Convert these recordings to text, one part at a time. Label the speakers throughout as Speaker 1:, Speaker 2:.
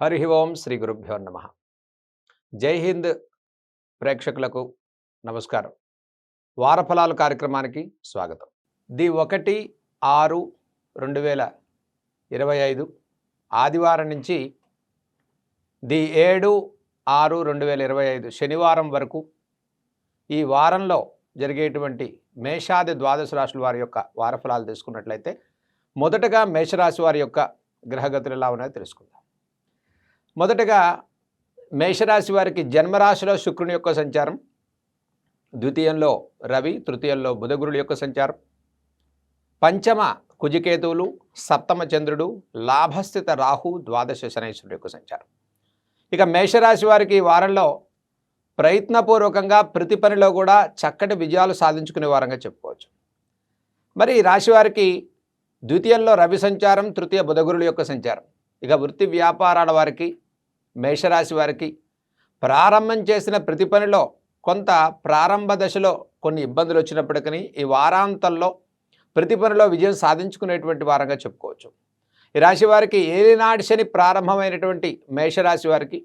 Speaker 1: హరి ఓం శ్రీ గురుభ్యో నమ. జై హింద్ ప్రేక్షకులకు నమస్కారం. వారఫలాలు కార్యక్రమానికి స్వాగతం. ది ఒకటి ఆరు రెండు వేల ఇరవై ఐదు ఆదివారం నుంచి ది ఏడు ఆరు రెండు వేల ఇరవై ఐదు శనివారం వరకు ఈ వారంలో జరిగేటువంటి మేషాది ద్వాదశ రాశుల వారి యొక్క వారఫలాలు తీసుకున్నట్లయితే మొదటగా మేషరాశి వారి యొక్క గ్రహగతులు ఎలా ఉన్నాయో తెలుసుకుందాం. మొదటగా మేషరాశి వారికి జన్మరాశిలో శుక్రుని యొక్క సంచారం ద్వితీయంలో రవి తృతీయంలో బుధగురుల యొక్క సంచారం పంచమ కుజికేతువులు సప్తమ చంద్రుడు లాభస్థిత రాహు ద్వాదశ శనేశ్వరుడు యొక్క సంచారం. ఇక మేషరాశి వారికి ఈ వారంలో ప్రయత్నపూర్వకంగా ప్రతి పనిలో కూడా చక్కటి విజయాలు సాధించుకునే వారంగా చెప్పుకోవచ్చు. మరి ఈ రాశివారికి ద్వితీయంలో రవి సంచారం తృతీయ బుధగురుల యొక్క సంచారం. ఇక వృత్తి వ్యాపారాల వారికి మేషరాశి వారికి ప్రారంభం చేసిన ప్రతి పనిలో కొంత ప్రారంభ దశలో కొన్ని ఇబ్బందులు వచ్చినప్పటికీ ఈ వారాంతంలో ప్రతి పనిలో విజయం సాధించుకునేటువంటి వారంగా చెప్పుకోవచ్చు. ఈ రాశి వారికి ఏలినాటి శని ప్రారంభమైనటువంటి మేషరాశి వారికి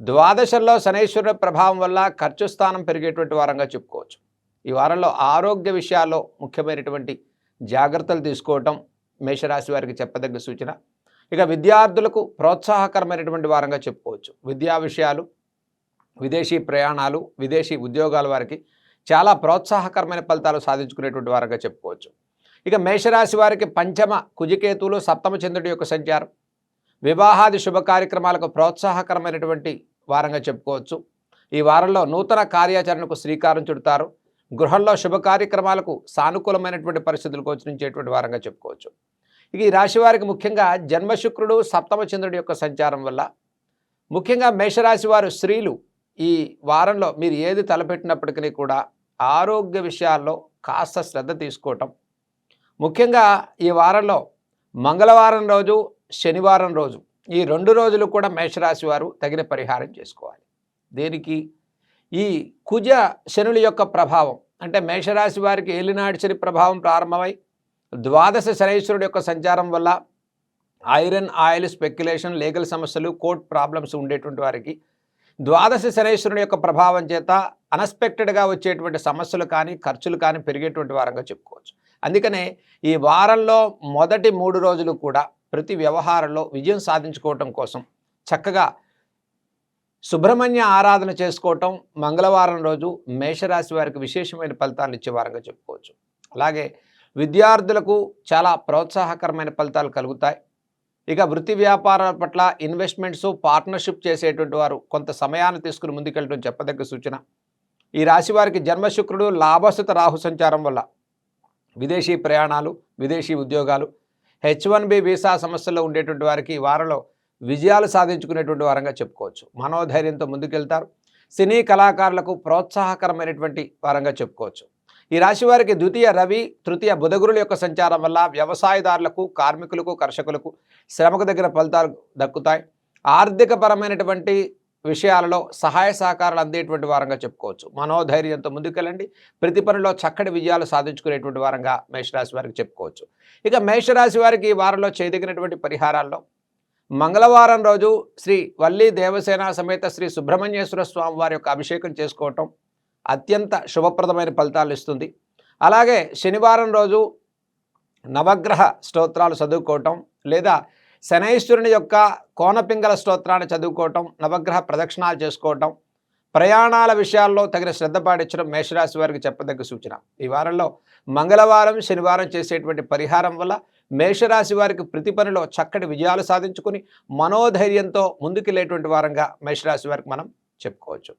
Speaker 1: ద్వాదశంలో శనేశ్వరుల ప్రభావం వల్ల ఖర్చు స్థానం పెరిగేటువంటి వారంగా చెప్పుకోవచ్చు. ఈ వారంలో ఆరోగ్య విషయాల్లో ముఖ్యమైనటువంటి జాగ్రత్తలు తీసుకోవటం మేషరాశి వారికి చెప్పదగ్గ సూచన. ఇక విద్యార్థులకు ప్రోత్సాహకరమైనటువంటి వారంగా చెప్పుకోవచ్చు. విద్యా విషయాలు విదేశీ ప్రయాణాలు విదేశీ ఉద్యోగాల వారికి చాలా ప్రోత్సాహకరమైన ఫలితాలు సాధించుకునేటువంటి వారంగా చెప్పుకోవచ్చు. ఇక మేషరాశి వారికి పంచమ కుజికేతువులు సప్తమ చంద్రుడి యొక్క సంచారం వివాహాది శుభ కార్యక్రమాలకు ప్రోత్సాహకరమైనటువంటి వారంగా చెప్పుకోవచ్చు. ఈ వారంలో నూతన కార్యాచరణకు శ్రీకారం చుడతారు. గృహంలో శుభ కార్యక్రమాలకు సానుకూలమైనటువంటి పరిస్థితులు గోచరించేటువంటి వారంగా చెప్పుకోవచ్చు. ఇక ఈ రాశి వారికి ముఖ్యంగా జన్మశుక్రుడు సప్తమ చంద్రుడి యొక్క సంచారం వల్ల ముఖ్యంగా మేషరాశి వారు స్త్రీలు ఈ వారంలో మీరు ఏది తలపెట్టినప్పటికీ కూడా ఆరోగ్య విషయాల్లో కాస్త శ్రద్ధ తీసుకోవటం. ముఖ్యంగా ఈ వారంలో మంగళవారం రోజు శనివారం రోజు ఈ రెండు రోజులు కూడా మేషరాశి వారు తగిన పరిహారం చేసుకోవాలి. దీనికి? ఈ కుజ శనుల యొక్క ప్రభావం అంటే మేషరాశి వారికి ఏలినాటి శని ప్రభావం ప్రారంభమై ద్వాదశ శనైశ్వరుడు యొక్క సంచారం వల్ల ఐరన్ ఆయిల్ స్పెక్యులేషన్ లీగల్ సమస్యలు కోర్ట్ ప్రాబ్లమ్స్ ఉండేటువంటి వారికి ద్వాదశ శనైశ్వరుడు యొక్క ప్రభావం చేత అన్ఎక్స్పెక్టెడ్గా వచ్చేటువంటి సమస్యలు కానీ ఖర్చులు కానీ పెరిగేటువంటి వారంగా చెప్పుకోవచ్చు. అందుకనే ఈ వారంలో మొదటి మూడు రోజులు కూడా ప్రతి వ్యవహారంలో విజయం సాధించుకోవటం కోసం చక్కగా సుబ్రహ్మణ్య ఆరాధన చేసుకోవటం మంగళవారం రోజు మేషరాశి వారికి విశేషమైన ఫలితాలు ఇచ్చే వారంగా చెప్పుకోవచ్చు. అలాగే విద్యార్థులకు చాలా ప్రోత్సాహకరమైన ఫలితాలు కలుగుతాయి. ఇక వృత్తి వ్యాపారాల పట్ల ఇన్వెస్ట్మెంట్స్ పార్ట్నర్షిప్ చేసేటువంటి వారు కొంత సమయాన్ని తీసుకుని ముందుకెళ్ళడం చెప్పదగ్గ సూచన. ఈ రాశి వారికి జన్మశుక్రుడు లాభస్థిత రాహు సంచారం వల్ల విదేశీ ప్రయాణాలు విదేశీ ఉద్యోగాలు హెచ్ వన్ బి వీసా సమస్యల్లో ఉండేటువంటి వారికి ఈ వారంలో విజయాలు సాధించుకునేటువంటి వారంగా చెప్పుకోవచ్చు. మనోధైర్యంతో ముందుకెళ్తారు. సినీ కళాకారులకు ప్రోత్సాహకరమైనటువంటి వారంగా చెప్పుకోవచ్చు. ఈ రాశి వారికి ద్వితీయ రవి తృతీయ బుధగురుల యొక్క సంచారం వల్ల వ్యవసాయదారులకు కార్మికులకు కర్షకులకు శ్రమకు దగ్గర ఫలితాలు దక్కుతాయి. ఆర్థికపరమైనటువంటి విషయాలలో సహాయ సహకారాలు అందేటువంటి వారంగా చెప్పుకోవచ్చు. మనోధైర్యంతో ముందుకెళ్ళండి. ప్రతి పనిలో చక్కటి విజయాలు సాధించుకునేటువంటి వారంగా మేషరాశి వారికి చెప్పుకోవచ్చు. ఇక మేషరాశి వారికి ఈ వారంలో చేయదగినటువంటి పరిహారాల్లో మంగళవారం రోజు శ్రీ వల్లి దేవసేన సమేత శ్రీ సుబ్రహ్మణ్యేశ్వర స్వామి వారి యొక్క అభిషేకం చేసుకోవటం అత్యంత శుభప్రదమైన ఫలితాలు ఇస్తుంది. అలాగే శనివారం రోజు నవగ్రహ స్తోత్రాలు చదువుకోవటం లేదా శనైశ్వరుని యొక్క కోనపింగళ స్తోత్రాన్ని చదువుకోవటం నవగ్రహ ప్రదక్షిణాలు చేసుకోవటం ప్రయాణాల విషయాల్లో తగిన శ్రద్ధ పాటించడం మేషరాశి వారికి చెప్పదగ్గ సూచన. ఈ వారంలో మంగళవారం శనివారం చేసేటువంటి పరిహారం వల్ల మేషరాశి వారికి ప్రతి పనిలో చక్కటి విజయాలు సాధించుకుని మనోధైర్యంతో ముందుకెళ్ళేటువంటి వారంగా మేషరాశి వారికి మనం చెప్పుకోవచ్చు.